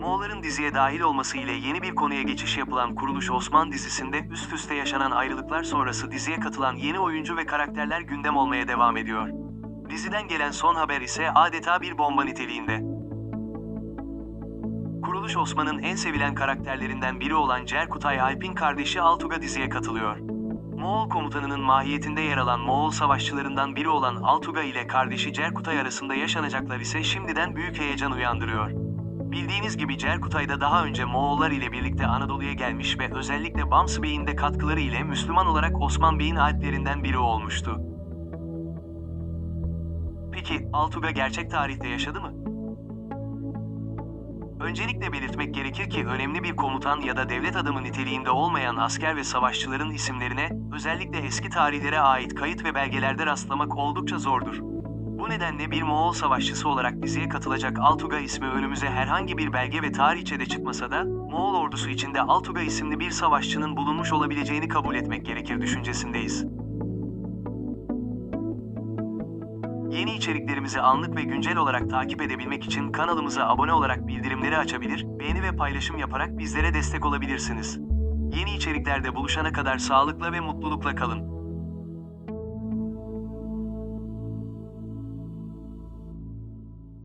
Moğolların diziye dahil olması ile yeni bir konuya geçiş yapılan Kuruluş Osman dizisinde üst üste yaşanan ayrılıklar sonrası diziye katılan yeni oyuncu ve karakterler gündem olmaya devam ediyor. Diziden gelen son haber ise adeta bir bomba niteliğinde. Kuruluş Osman'ın en sevilen karakterlerinden biri olan Cerkutay Alp'in kardeşi Altuga diziye katılıyor. Moğol komutanının mahiyetinde yer alan Moğol savaşçılarından biri olan Altuga ile kardeşi Cerkutay arasında yaşanacaklar ise şimdiden büyük heyecan uyandırıyor. Bildiğiniz gibi Cerkutay da daha önce Moğollar ile birlikte Anadolu'ya gelmiş ve özellikle Bams Bey'in de katkıları ile Müslüman olarak Osman Bey'in alplerinden biri olmuştu. Peki Altuga gerçek tarihte yaşadı mı? Öncelikle belirtmek gerekir ki önemli bir komutan ya da devlet adamı niteliğinde olmayan asker ve savaşçıların isimlerine, özellikle eski tarihlere ait kayıt ve belgelerde rastlamak oldukça zordur. Bu nedenle bir Moğol savaşçısı olarak diziye katılacak Altuga ismi önümüze herhangi bir belge ve tarihçede çıkmasa da, Moğol ordusu içinde Altuga isimli bir savaşçının bulunmuş olabileceğini kabul etmek gerekir düşüncesindeyiz. Yeni içeriklerimizi anlık ve güncel olarak takip edebilmek için kanalımıza abone olarak bildirimleri açabilir, beğeni ve paylaşım yaparak bizlere destek olabilirsiniz. Yeni içeriklerde buluşana kadar sağlıkla ve mutlulukla kalın.